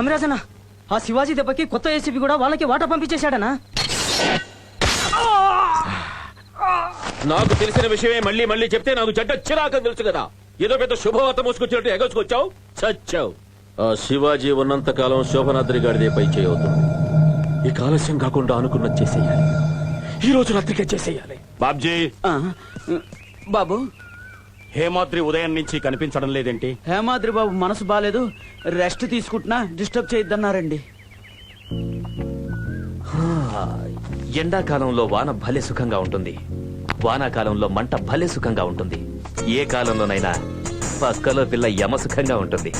అమిరాజన్న ఆ శివాజీ దెబ్బకి కొత్త ఏసీపీ కూడా వాళ్ళకి వాటా పంపించేశాడనా? నాకు తెలిసిన విషయమే మళ్ళీ మళ్ళీ చెప్తే నాకు చెడ్డ చిరాకని తెలుసు కదా. ఏదో పెద్ద శుభవార్త మోసుకొచ్చినట్టు ఎగసుకొచ్చావు? చచ్చావు. ఆ శివాజీ ఉన్నంత కాలం శోభనాద్రి గారిదే పై చేయవుతుంది ఈ ఆలస్యం కాకుండా అనుకున్నది చేసేయాలి. ఈ రోజు రాత్రికే చేసేయాలి. బాబ్జీ. బాబు. హేమాద్రి ఉదయం నుంచి కనిపించడం లేదేంటి? హేమాద్రి బాబు మనసు బాగాలేదు రెస్ట్ తీసుకుంటున్నా డిస్టర్బ్ చేయొద్దన్నారండి. ఎండాకాలంలో వాన భలే సుఖంగా ఉంటుంది. వానాకాలంలో మంట భలే సుఖంగా ఉంటుంది. ఏ కాలంలోనైనా పక్కలో పిల్ల యమ సుఖంగా ఉంటుంది.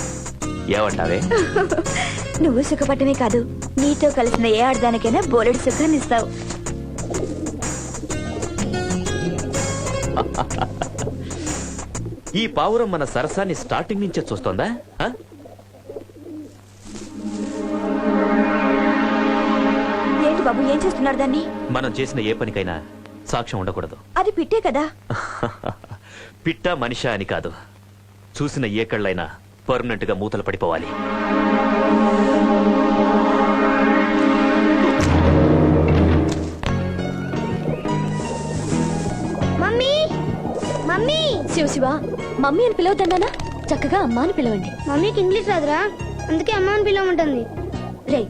ఏమంటావే? నువ్వు సుఖపడమే కాదు నీతో కలిసిన ఏ ఆడదానికైనా బోలెడు సుఖాన్ని ఇస్తావు. ఈ పావురం మన సరసాన్ని స్టార్టింగ్ నుంచే చూస్తోందా? ఏంటి బాబు ఏం చేస్తున్నారు దాన్ని? మనం చేసిన ఏ పనికైనా సాక్ష్యం ఉండకూడదు. అది పిట్టే కదా? పిట్ట మనిష అని కాదు. చూసిన ఏ కళ్ళైనా పర్మనెంట్గా మూతలు పడిపోవాలి. శివ శివ. మమ్మీ అని పిలవద్దన్నానా? చక్కగా అమ్మ అని పిలవండి. మమ్మీకి ఇంగ్లీష్ రాదురా. అందుకే అమ్మ అని పిలవమంటుంది. రే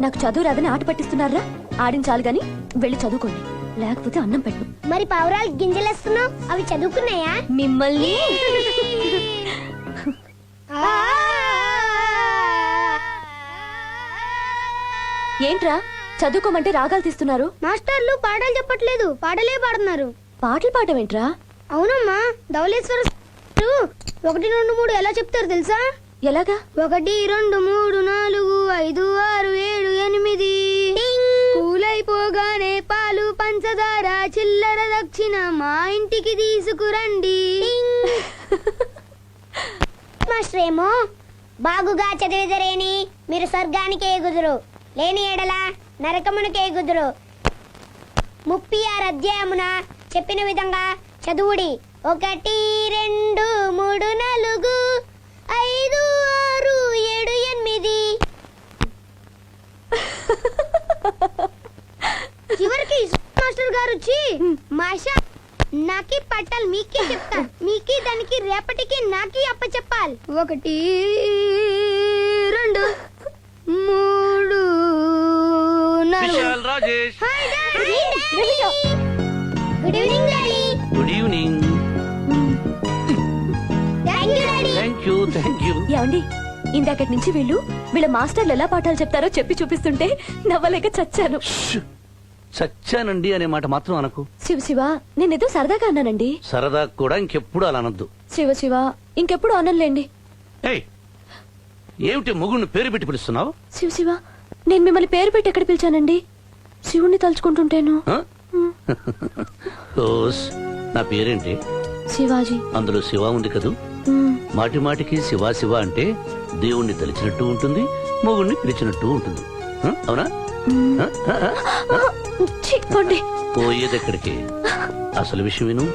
నాకు చదువు రాదని ఆట పట్టిస్తున్నారా? ఆడించాలి గాని వెళ్ళి చదువుకోండి. లేకపోతే అన్నం పెట్టు మరి పావురాలు గింజలేస్తున్నావు? అవి చదువుకున్నాయా? మిమ్మల్ని ఏంట్రా? చదువుకోమంటే రాగాలు తీస్తున్నారు. మాస్టర్లు పాటలు చెప్పట్లేదు. పాటలే పాడుతున్నారు. పాటలు పాడమేంట్రా అవునమ్మా ధవళేశ్వర ఒకటి రెండు మూడు ఎలా చెప్తారు తెలుసా? ఎలాగా? ఒకటి రెండు మూడు నాలుగు ఐదు ఆరు ఏడు ఎనిమిది. పూలైపోగానే పాలు పంచదార చిల్లర దక్షిణ మా ఇంటికి తీసుకురండి. మాస్టర్ ఏమో బాగుగా చదివిదరేని మీరు స్వర్గానికి ఎగుదురు. లేని ఎడల నరకమునకే ఎగుదురు. ముప్పై ఆరు అధ్యాయమున చెప్పిన విధంగా చదువుడి. ఒకటి రెండు మూడు నాలుగు ఐదు ఆరు ఏడు ఎనిమిది. చివరికి మాస్టర్ గారు వచ్చి మాషా నాకి పట్టాలి మీకే చెప్తా. మీకి దానికి రేపటికి నాకి అప్ప చెప్పాలి. ఒకటి రెండు మూడు నాలుగు. Rajesh. Good evening good evening thank you thank ఏమండి ఇందాకటి నుంచి వీళ్ళు వీళ్ళ మాస్టర్లు ఎలా పాఠాలు చెప్తారో చెప్పి చూపిస్తుంటే నవ్వలేక చచ్చాను. చచ్చానండి అనే మాట మాత్రం అనకు. శివ శివ నేనేదో సరదాగా అన్నానండి. సరదా కూడా ఇంకెప్పుడు అలా అనొద్దు. శివ శివ ఇంకెప్పుడు అనలేండి ఏయ్! ఏమిటి ముగుడిని పేరు పెట్టి పిలుస్తున్నావు? శివ శివ నేను మిమ్మల్ని పేరు పెట్టి ఎక్కడ పిలిచానండి? శివుణ్ణి తలుచుకుంటుంటేను? ఓస్ నా పేరేంటి? శివాజీ. అందులో శివ ఉంది కదూ. మాటి మాటికి శివ శివ అంటే దేవుణ్ణి తలిచినట్టు ఉంటుంది మొగుణ్ణి పిలిచినట్టు ఉంటుంది? అవునా. పోయేదెక్కడికి? అసలు విషయం విను.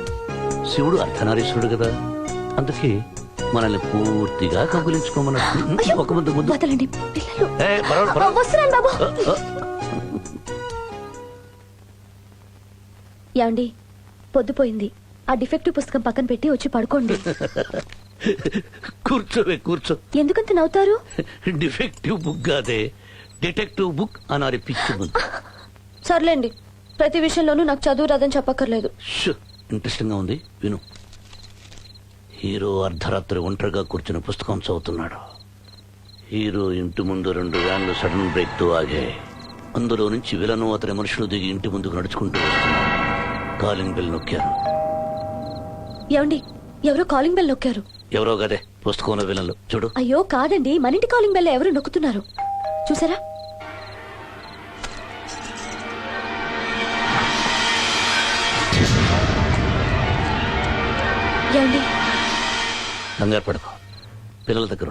శివుడు అర్ధనారీశ్వరుడు కదా. అందుకే మనల్ని పూర్తిగా కబులించుకోమన్నట్టు అయ్యో, ఒక ఆ, ఆ. ఏమండి? పొద్దుపోయింది. ఆ డిఫెక్టివ్ పుస్తకం పక్కన పెట్టి వచ్చి పడుకోండి. కూర్చోవే కూర్చో. ఎందుకంత నవ్వుతారు? డిఫెక్టివ్ బుక్ కాదే డిటెక్టివ్ బుక్ అనాలి పిచ్చి సర్లేండి. ప్రతి విషయంలోనూ నాకు చదువు రాదని చెప్పక్కర్లేదు. ఇంట్రెస్టింగ్గా ఉంది. విను. హీరో అర్ధరాత్రి ఒంటరిగా కూర్చుని పుస్తకం చదువుతున్నాడు. హీరో ఇంటి ముందు రెండు వ్యాన్లు సడన్ బ్రేక్తో ఆగాయి. అందులో నుంచి విలను అతని మనుషులు దిగి ఇంటి ముందుకు నడుచుకుంటూ వస్తున్నారు కాలింగ్ బెల్ నొక్కారు. ఏమండి ఎవరో కాలింగ్ బెల్ నొక్కారు? ఎవరో గదే పుస్తకంలో విలన్లు. చూడు. అయ్యో కాదండి మన ఇంటి కాలింగ్ బెల్ ఎవరు నొక్కుతున్నారు? చూసారా? ఏమండి? కంగారు పడకు. పిల్లల దగ్గర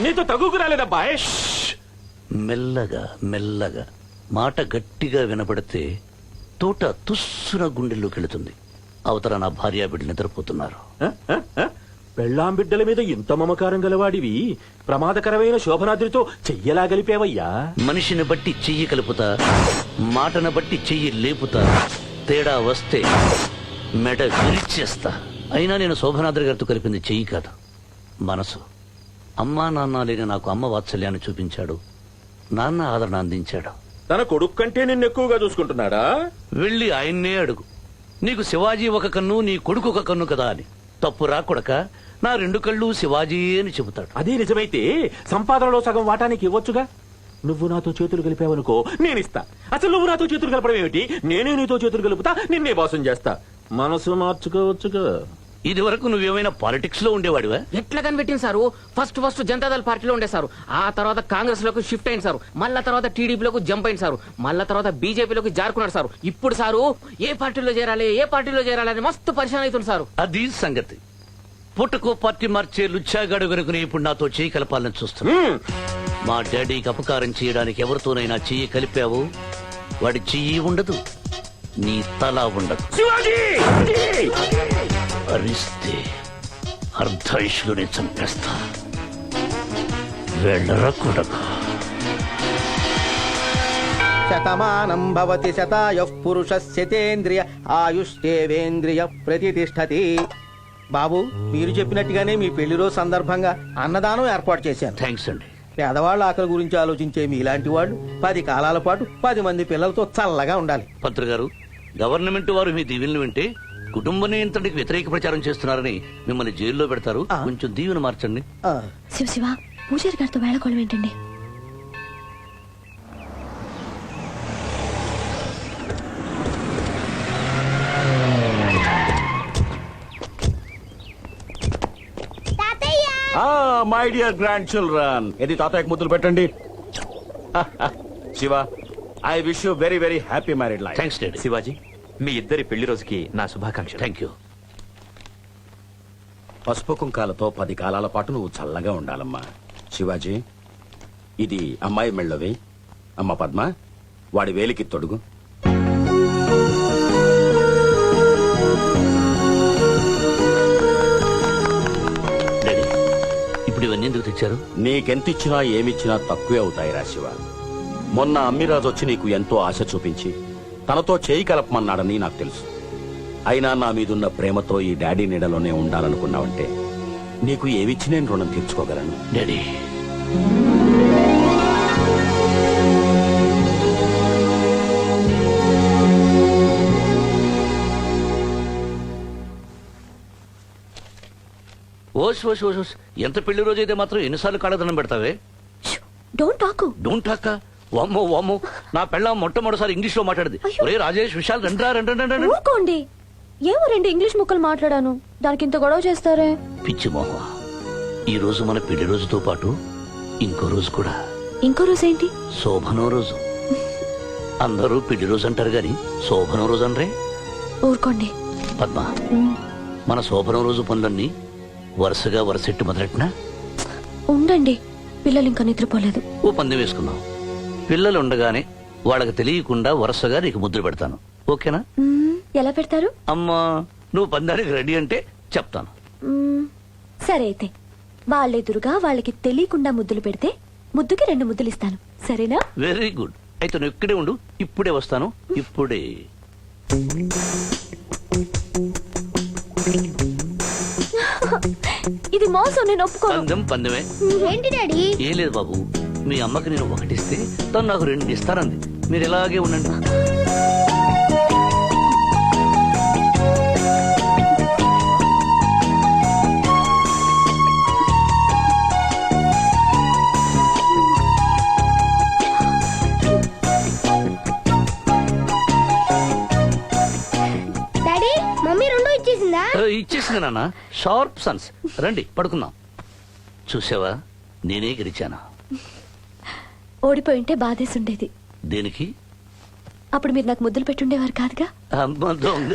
నీతో తగుకు రాలేదబ్బా. మెల్లగా మెల్లగా మాట గట్టిగా వినపడితే తోట తుస్సున గుండెల్లోకి వెళుతుంది. అవతల నా భార్య బిడ్డ నిద్రపోతున్నారు? పెళ్ళాం బిడ్డల మీద ఇంత మమకారం గలవాడివి. ప్రమాదకరమైన శోభనాద్రితో చెయ్యలా గలిపేవయ్యా. మనిషిని బట్టి చెయ్యి కలుపుతా మాటను బట్టి చెయ్యి లేపుతా తేడా వస్తే మెడ విరిచేస్తా. అయినా నేను శోభనాద్రి గారితో కలిపింది చెయ్యి కాదు మనసు. అమ్మా నాన్న లేని నాకు అమ్మ వాత్సల్యాన్ని చూపించాడు. నాన్న ఆదరణ అందించాడు. తన కొడుకు కంటే నిన్ను ఎక్కువగా చూసుకుంటున్నాడా? వెళ్ళి ఆయన్నే అడుగు. నీకు శివాజీ ఒక కన్ను నీ కొడుకు ఒక కన్ను కదా అని. తప్పు రాకొడక నా రెండు కళ్ళు శివాజీ అని చెబుతాడు. అదే నిజమైతే సంపాదనలో సగం వాటానికి ఇవ్వొచ్చుగా? నువ్వు నాతో చేతులు కలిపావనుకో నేనిస్తా అసలు నువ్వు నాతో చేతులు కలపడం ఏమిటి? నేనే నీతో చేతులు కలుపుతా నిన్నే బాసం చేస్తా. మనసు మార్చుకోవచ్చుగా. ఇది వరకు నువ్వేమైనా పాలిటిక్స్లో ఉండేవాడివా? ఎట్లా కనిపెట్టింది సారు? ఫస్ట్ ఫస్ట్ జనతాదళ పార్టీలో ఉండే సారు. ఆ తర్వాత కాంగ్రెస్లోకి షిఫ్ట్ అయింది సారు. మళ్ళా తర్వాత టీడీపీలోకి జంప్ అయింది సారు. మళ్ళా తర్వాత బీజేపీలోకి జారుకున్నాడు సారు. ఇప్పుడు సారు ఏ పార్టీలో చేరాలి ఏ పార్టీలో చేరాలి అని మస్తు పరిశాన్ అవుతుంది సారు. అది సంగతి. పుట్టకో పార్టీ మార్చే లుచ్చాగాడు కనుకుని ఇప్పుడు నాతో చేయి కలపాలని చూస్తున్నా. మా డాడీకి అపకారం చేయడానికి ఎవరితోనైనా చెయ్యి కలిపావు? వాడి చెయ్యి ఉండదు నీ తల ఉండదు. శివాజీ! అరిస్తే అర్ధాయుషులునే చంపేస్తా వెళ్ళరా కొడక శతమానం భవతి శతాయః పురుష శతేంద్రియ ఆయుష్ేవేంద్రియ ప్రతిష్టతి బాబు మీరు చెప్పినట్టుగానే మీ పెళ్ళి రోజు సందర్భంగా అన్నదానం ఏర్పాటు చేశాను. థ్యాంక్స్ అండి. పేదవాళ్ళ ఆకలి గురించి ఆలోచించే మీలాంటి వాళ్ళు పది కాలాల పాటు పది మంది పిల్లలతో చల్లగా ఉండాలి. పంత్ర గారు గవర్నమెంట్ వారు మీ దీవెనలు వింటే కుటుంబ నియంత్రణకి వ్యతిరేక ప్రచారం చేస్తున్నారని మిమ్మల్ని జైల్లో పెడతారు. ఆ. కొంచెం దీవెన మార్చండి. ఆ, శివ శివ పూజారి గారితో వేళకోళం ఏంటండి? My dear grand children. ఇది తాతయ్యకు ముద్దులు పెట్టండి? Shiva I wish you very very happy married life. Thanks daddy. Shivaji మీ ఇద్దరి పెళ్ళి రోజుకి నా శుభాకాంక్షలు. థ్యాంక్ యూ పసుపు కుంకాలతో పది కాలాల పాటు నువ్వు చల్లగా ఉండాలమ్మా. శివాజీ ఇది అమ్మాయి మెళ్ళవి. అమ్మ పద్మ వాడి వేలికి తొడుగు. డాడీ ఇప్పుడు ఇవన్నీ ఎందుకు తెచ్చారు? నీకెంతిచ్చినా ఏమిచ్చినా తక్కువే అవుతాయిరా శివ. మొన్న అమ్మిరాజు వచ్చి నీకు ఎంతో ఆశ చూపించి తనతో చేయి కలపమన్నాడని నాకు తెలుసు. అయినా నా మీదున్న ప్రేమతో ఈ డాడీ నీడలోనే ఉండాలనుకున్నావంటే నీకు ఏమిచ్చి నేను రుణం తీర్చుకోగలను? డాడీ. ఓష్ ఓష్ ఓష్. ఎంత పెళ్ళి రోజు అయితే మాత్రం ఎన్నిసార్లు కాళ్ళదనం పెడతావే? డోంట్ టాక్ డోంట్ టాక్ వామ్మో వామ్మో. నా పెళ్ళ మొట్టమొదటిసారి ఇంగ్లీష్లో మాట్లాడింది. ఒరే రాజేష్ విశాల్ రండ్రా రండి రండి, రండి. ఏమో రెండు ఇంగ్లీష్ ముక్కలు మాట్లాడాను. దానికి ఇంత గొడవ చేస్తారే? పిచ్చి మొహ. ఈ రోజు మన పెళ్ళి రోజుతో పాటు ఇంకో రోజు కూడా. ఇంకో రోజు ఏంటి? శోభనం రోజు. అందరూ పెళ్ళి రోజు అంటారు గాని శోభనం రోజు అనరే. ఊరుకోండి. పద్మ మన శోభనం రోజు పనులన్నీ వరుసగా వరుసెట్టు మొదలెట్టినా? ఉండండి. పిల్లలు ఇంకా నిద్రపోలేదు. ఓ పందెం వేసుకుందాం. పిల్లలు ఉండగానే వాళ్ళకి తెలియకుండా వరుసగా నీకు ముద్ర పెడతాను. ఓకేనా? ఎలా పెడతారు? అమ్మా నువ్వు పందానికి రెడీ అంటే చెప్తాను. సరే అయితే వాళ్ళెదురుగా వాళ్ళకి తెలియకుండా ముద్దులు పెడితే ముద్దుకి రెండు ముద్దులు ఇస్తాను. సరేనా? Very good. అయితే నువ్వు ఇక్కడే ఉండు ఇప్పుడే వస్తాను. ఇప్పుడే. ఇది మోసం నేను ఒప్పుకోను. పందెం పందెమే. ఏంటి డాడీ? ఏం లేదు బాబు. మీ అమ్మకి నేను ఒకటిస్తే తను నాకు రెండు ఇస్తానంది మీరు ఇలాగే ఉండండి. డాడీ మమ్మీ రెండు ఇచ్చేసిందా? ఆ, ఇచ్చేసింది నాన్న. Sharp sons. రండి పడుకుందాం. చూసావా? నేనే గెలిచాను? ఓడిపోయి ఉంటే బాధేసి ఉండేది దేనికి? అప్పుడు మీరు నాకు ముద్దులు పెట్టుండేవారు కాదుగా? అమ్మ దొంగ.